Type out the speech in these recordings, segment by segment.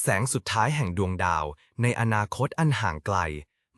แสงสุดท้ายแห่งดวงดาว ในอนาคตอันห่างไกล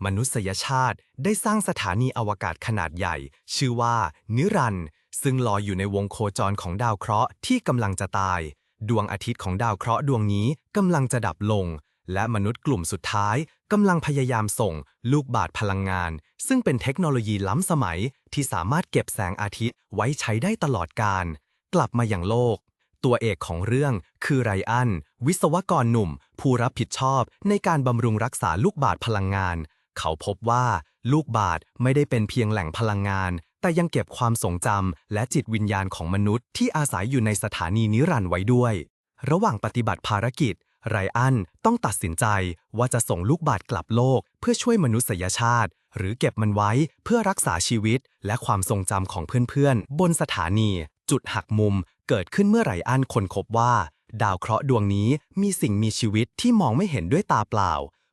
มนุษยชาติได้สร้างสถานีอวกาศขนาดใหญ่ ชื่อว่า นิรันด์ซึ่งลอยอยู่ในวงโคจรของดาวเคราะห์ที่กำลังจะตาย ดวงอาทิตย์ของดาวเคราะห์ดวงนี้กำลังจะดับลง และมนุษย์กลุ่มสุดท้ายกำลังพยายามส่ง ลูกบาศก์พลังงาน ซึ่งเป็นเทคโนโลยีล้ำสมัยที่สามารถเก็บแสงอาทิตย์ไว้ใช้ได้ตลอดกาลกลับมาอย่างโลก ตัวเอกของเรื่องคือไรอัน วิศวกรหนุ่ม ผู้รับผิดชอบในการบำรุงรักษาลูกบาศก์พลังงาน เขาพบว่าลูกบาศก์ไม่ได้เป็นเพียงแหล่งพลังงาน แต่ยังเก็บความทรงจำและจิตวิญญาณของมนุษย์ที่อาศัยอยู่ในสถานีนิรันดร์ไว้ด้วย ระหว่างปฏิบัติภารกิจ ไรอันต้องตัดสินใจว่าจะส่งลูกบาศก์กลับโลก เพื่อช่วยมนุษยชาติ หรือเก็บมันไว้เพื่อรักษาชีวิต และความทรงจำของเพื่อนๆ บนสถานีจุดหักมุม เกิดขึ้นเมื่อไรอันคนพบว่า ดาวเคราะห์ดวงนี้มีสิ่งมีชีวิตที่มองไม่เห็นด้วยตาเปล่า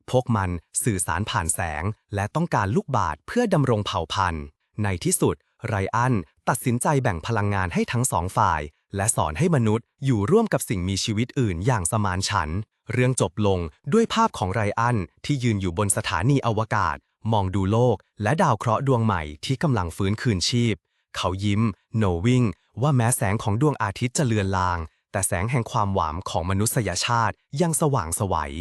พวกมันสื่อสารผ่านแสง และต้องการลูกบาศเพื่อดำรงเผ่าพันธุ์ ในที่สุด ไรอันตัดสินใจแบ่งพลังงานให้ทั้งสองฝ่าย และสอนให้มนุษย์อยู่ร่วมกับสิ่งมีชีวิตอื่นอย่างสมานฉันท์เรื่องจบลงด้วยภาพของไรอันที่ยืนอยู่บนสถานีอวกาศ มองดูโลก และดาวเคราะห์ดวงใหม่ที่กำลังฟื้นคืนชีพ เขายิ้ม โนวิ่ง ว่าแม้แสงของดวงอาทิตย์จะเลือนลาง แต่แสงแห่งความหวังของมนุษยชาติยังสว่างไสวัย